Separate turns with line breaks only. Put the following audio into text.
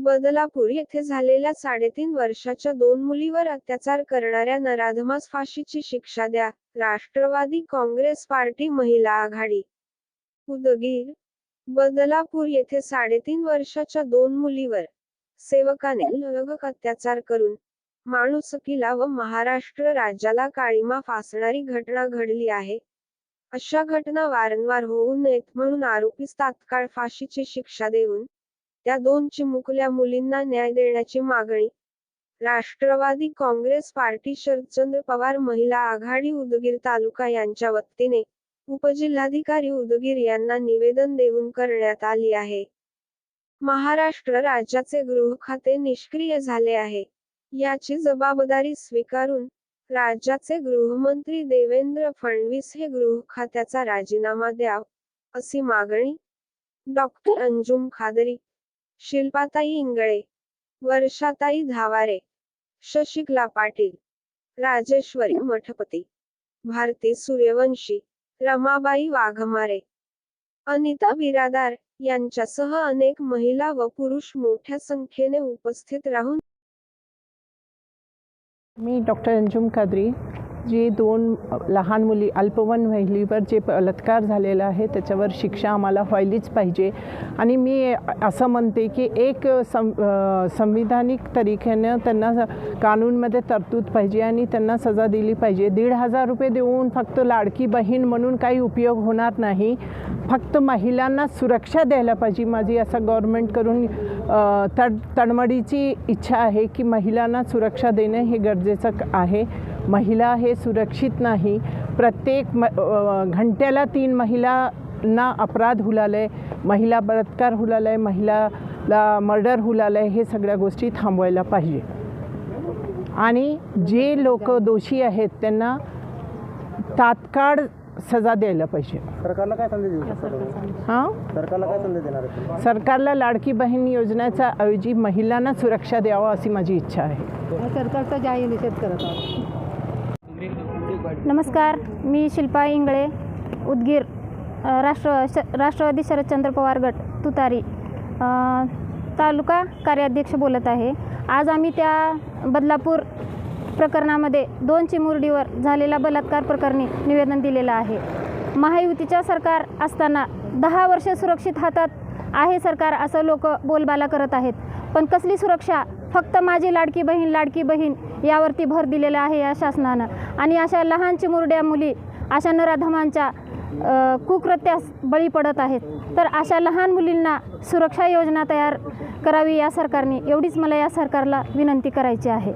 बदलापूर येथे झालेल्या साडेतीन वर्षाच्या दोन मुलीवर अत्याचार करणाऱ्या नराधमास फाशीची शिक्षा द्या राष्ट्रवादी काँग्रेस पार्टी महिला आघाडी. उदगीर बदलापूर येथे साडेतीन वर्षाच्या दोन मुलीवर सेवकाने लगक अत्याचार करून माणुसकीला व महाराष्ट्र राज्याला काळीमा फासणारी घटना घडली आहे. अशा घटना वारंवार होऊ नयेत म्हणून आरोपीस तात्काळ फाशीची शिक्षा देऊन त्या दोन चिमुकल्या मुलींना न्याय देण्याची मागणी. राष्ट्रवादी काँग्रेस पार्टी शरदचंद्र पवार महिला आघाडी उदगीर तालुका यांच्या वतीने उपजिल्हाधिकारी उदगीर यांना निवेदन देऊन करण्यात आली आहे. महाराष्ट्र राज्याचे गृह खाते निष्क्रिय झाले आहे. याची जबाबदारी स्वीकारून राज्याचे गृहमंत्री देवेंद्र फडणवीस हे गृह खात्याचा राजीनामा द्याव अशी मागणी डॉक्टर अंजुम खादरी शिल्पाताई इंगळे वर्षाताई धावारे शशिकला पाटील राजेश्वरी मठपती भारती सूर्यवंशी रमाबाई वाघमारे अनिता बिरादार यांच्यासह अनेक महिला व पुरुष मोठ्या संख्येने उपस्थित राहून
मी डॉक्टर अंजुम कादरी जी दोन लहान मुली अल्पवन वहिलीवर जे बलात्कार झालेला आहे त्याच्यावर शिक्षा आम्हाला व्हायलीच पाहिजे. आणि मी असं म्हणते की एक सं संविधानिक तरीकेनं त्यांना कानूनमध्ये तरतूद पाहिजे आणि त्यांना सजा दिली पाहिजे. दीड हजार रुपये देऊन फक्त लाडकी बहीण म्हणून काही उपयोग होणार नाही. फक्त महिलांना सुरक्षा द्यायला पाहिजे माझी असं गव्हर्मेंट करून तड तडमडीची इच्छा आहे की महिलांना सुरक्षा देणं हे गरजेचं क- आहे. महिला हे सुरक्षित नाही. प्रत्येक म घंट्याला तीन महिलांना अपराध हुलालय महिला बलात्कार हुलालय महिलाला मर्डर हुलालय हे सगळ्या गोष्टी थांबवायला पाहिजे. आणि जे लोक दोषी आहेत त्यांना तात्काळ सजा द्यायला पाहिजे.
सरकारला काय संदेश देऊ शकता?
हां?
सरकारला काय संदेश देणार आहे?
सरकारला लाडकी बहीण योजनेचा ऐवजी महिलांना सुरक्षा द्यावा अशी माझी इच्छा आहे.
सरकारचा जाहीर निषेध करत आहोत नमस्कार मी शिल्पा इंगळे उदगीर राष्ट्र श राष्ट्रवादी शरदचंद्र पवार गट तुतारी. तालुका कार्याध्यक्ष बोलत आहे. आज आम्ही त्या बदलापूर प्रकरणामध्ये दोन चिमुरडीवर झालेला बलात्कार प्रकरणी निवेदन दिलेलं आहे. महायुतीच्या सरकार असताना दहा वर्ष सुरक्षित हातात आहे सरकार असं लोक बोलबाला करत आहेत. पण कसली सुरक्षा? फक्त माझी लाडकी बहीण लाडकी बहीण यावरती भर दिलेला आहे या शासनानं. आणि अशा लहान चिमुरड्या मुली अशा नराधमांच्या कुकृत्यास बळी पडत आहेत. तर अशा लहान मुलींना सुरक्षा योजना तयार करावी या सरकारने. एवढीच मला या सरकारला विनंती करायची आहे.